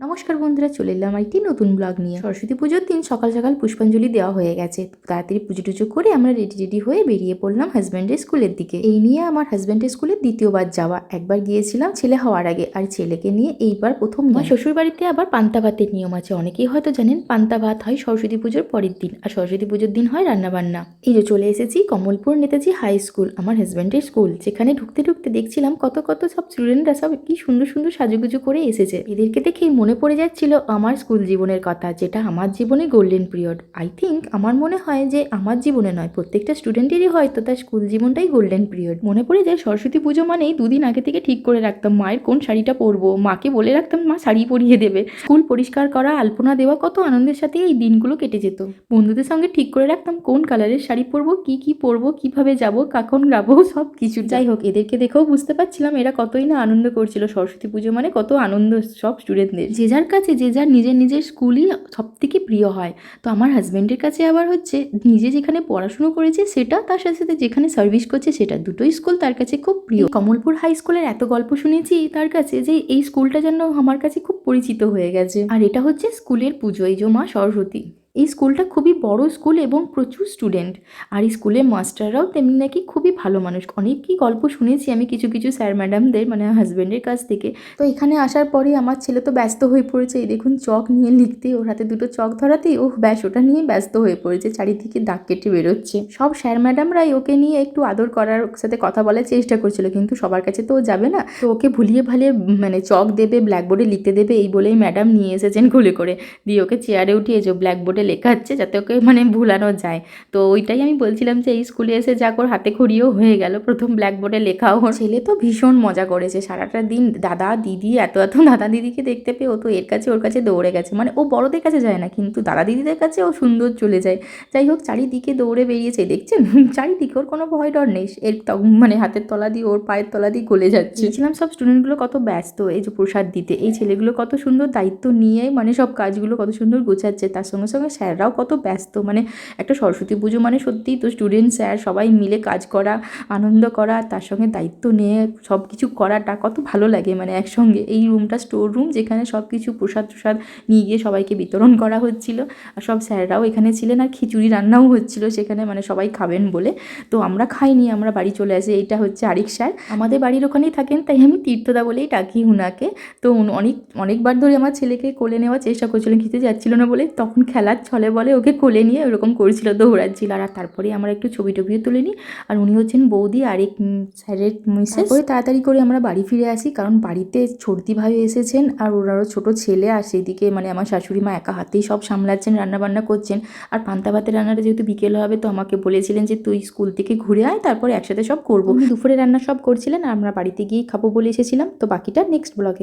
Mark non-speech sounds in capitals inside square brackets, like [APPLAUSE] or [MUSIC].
নমস্কার বন্ধুরা, চলে এলাম একটি নতুন ব্লগ নিয়ে। সরস্বতী পুজোর দিন সকাল সকাল পুষ্পাঞ্জলি দেওয়া হয়ে গেছে। তাড়াতাড়ি পুজো টুজো করে আমরা রেডি রেডি হয়ে বেরিয়ে পড়লাম হাজব্যান্ডের স্কুলের দিকে। এই নিয়ে আমার হাজব্যান্ডের স্কুলে দ্বিতীয়বার যাওয়া। একবার গিয়েছিলাম ছেলে হওয়ার আগে, আর ছেলেকে নিয়ে এইবার প্রথম আমার শ্বশুর বাড়িতে আবার পান্তা ভাতের নিয়ম আছে। অনেকেই হয়তো জানেন পান্তা ভাত হয় সরস্বতী পুজোর পরের দিন, আর সরস্বতী পুজোর দিন হয় রান্নাবান্না। এই যে চলে এসেছি কমলপুর নেতাজি হাই স্কুল আমার হাজব্যান্ডের স্কুল যেখানে ঢুকতে ঢুকতে দেখছিলাম কত কত সব স্টুডেন্টরা সব কি সুন্দর সুন্দর সাজুগুজু করে এসেছে। এদেরকে দেখেই মনে পড়ে যাচ্ছিল আমার স্কুল জীবনের কথা, যেটা আমার জীবনে গোল্ডেন পিরিয়ড আই থিঙ্ক আমার মনে হয় যে আমার জীবনে নয়, প্রত্যেকটা স্টুডেন্টেরই হয়তো তার স্কুল জীবনটাই গোল্ডেন পিরিয়ড মনে পড়ে যায় সরস্বতী পুজো মানেই দুদিন আগে থেকে ঠিক করে রাখতাম, মায়ের কোন শাড়িটা পরবো, মাকে বলে রাখতাম, মা শাড়ি পরিয়ে দেবে। স্কুল পরিষ্কার করা, আলপনা দেওয়া, কত আনন্দের সাথে এই দিনগুলো কেটে যেত। বন্ধুদের সঙ্গে ঠিক করে রাখতাম, কোন কালারের শাড়ি পরবো, কি কি পরবো, কীভাবে যাব, কখন যাব সব কিছু যাই হোক, এদেরকে দেখেও বুঝতে পারছিলাম এরা কতই না আনন্দ করছিল। সরস্বতী পুজো মানে কত আনন্দ সব স্টুডেন্টদের যে যার কাছে, যে যার নিজের নিজের স্কুলই সব থেকে প্রিয় হয়। তো আমার হাজব্যান্ডের কাছে আবার হচ্ছে, নিজে যেখানে পড়াশুনো করেছে সেটা, তার সাথে সাথে যেখানে সার্ভিস করছে সেটা। দুটোই স্কুল তার কাছে খুব প্রিয়। কমলপুর হাই স্কুলের এত গল্প শুনেছি তার কাছে যে, এই স্কুলটা যেন আমার কাছে খুব পরিচিত হয়ে গেছে। আর এটা হচ্ছে স্কুলের পুজো, এই যে মা সরস্বতী। এই স্কুলটা খুবই বড় স্কুল এবং প্রচুর স্টুডেন্ট। আর এই স্কুলের মাস্টাররাও তেমনি নাকি খুবই ভালো মানুষ। অনেকই গল্প শুনেছি আমি কিছু কিছু স্যার ম্যাডামদের মানে হাজব্যান্ডের কাছ থেকে। তো এখানে আসার পরে আমার ছেলে তো ব্যস্ত হয়ে পড়েছে। এই দেখুন চক নিয়ে লিখতে, ওর হাতে দুটো চক ধরাতেই ও ব্যাস, ওটা নিয়ে ব্যস্ত হয়ে পড়েছে। চারিদিকে দাগ কেটে বেরোচ্ছে। সব স্যার ম্যাডামরাই ওকে নিয়ে একটু আদর করার সাথে কথা বলার চেষ্টা করছিল, কিন্তু সবার কাছে তো ও যাবে না। তো ওকে ভুলিয়ে ভালিয়ে মানে চক দেবে ব্ল্যাকবোর্ডে লিখতে দেবে, এই বলেই ম্যাডাম নিয়ে এসেছেন খুলে করে। দিয়ে ওকে চেয়ারে উঠিয়ে যে ব্ল্যাকবোর্ডে লেখাচ্ছে যাতে ওকে মানে ভুলানো যায়। তো ওইটাই আমি বলছিলাম যে এই স্কুলে এসে যাক ওর হাতে খড়িও হয়ে গেল। প্রথম ব্ল্যাকবোর্ডে লেখাও ছেলে তো ভীষণ মজা করেছে। সারাটা দিন দাদা, দিদি, এত এত দাদা, দিদিকে দেখতে পেয়ে ও তো এর কাছে, ওর কাছে দৌড়ে গেছে। মানে ও বড়দের কাছে যায় না, কিন্তু দাদা, দিদিদের কাছে ও সুন্দর চলে যায়। যাই হোক, চারিদিকে দৌড়ে বেরিয়েছে। দেখছেন? [LAUGHS] চারিদিকে ওর কোনো ভয় ডর নেই। এর মানে হাতের তলা দিয়ে, ওর পায়ের তলা দিয়ে গলে যাচ্ছে। দেখছিলাম সব স্টুডেন্টগুলো কত ব্যস্ত এই যে প্রসাদ দিতে। এই ছেলেগুলো কত সুন্দর দায়িত্ব নিয়ে মানে সব কাজগুলো কত সুন্দর গোছাচ্ছে। তার সঙ্গে সঙ্গে স্যাররাও কত ব্যস্ত। মানে একটা সরস্বতী পুজো মানে সত্যিই তো স্টুডেন্ট স্যার সবাই মিলে কাজ করা, আনন্দ করা, তার সঙ্গে দায়িত্ব নিয়ে সব কিছু করাটা কত ভালো লাগে। মানে একসঙ্গে এই রুমটা স্টোর রুম যেখানে সব কিছু প্রসাদ প্রসাদ নিয়ে গিয়ে সবাইকে বিতরণ করা হচ্ছিল। আর সব স্যাররাও এখানে ছিলেন আর খিচুড়ি রান্নাও হচ্ছিল সেখানে মানে সবাই খাবেন বলে। তো আমরা খাইনি, আমরা বাড়ি চলে আসি। এইটা হচ্ছে আরিক স্যার। আমাদের বাড়ির ওখানেই থাকেন, তাই আমি তীর্থদা বলেই ডাকি উনাকে। তো অনেক, অনেকবার ধরে আমার ছেলেকে কোলে নেওয়ার চেষ্টা করছিলেন, খেতে যাচ্ছিল না বলে। তখন খেলার ছলে বলে ওকে কোলে নিয়ে ওরকম করছিল দৌড়াচ্ছিল আর তারপরে আমরা একটু ছবি টবিও তুলে নিই। আর উনি হচ্ছেন বৌদি আরেক উম, স্যারের মিসেস। তারপরে তাড়াতাড়ি করে আমরা বাড়ি ফিরে আসি কারণ বাড়িতে ছর্দি ভাই এসেছেন আর ওরাও ছোট ছেলে আর সেইদিকে মানে আমার শাশুড়ি মা একা হাতেই সব সামলাচ্ছেন রান্না বান্না করছেন। আর পান্তা ভাতের রান্নাটা যেহেতু বিকেল হবে তো আমাকে বলেছিলেন যে তুই স্কুল থেকে ঘুরে আয় তারপরে একসাথে সব করব। দুপুরে রান্না সব করছিলেন আর আমরা বাড়িতে গিয়েই খাব বলে এসেছিলাম। তো বাকিটা নেক্সট ব্লগে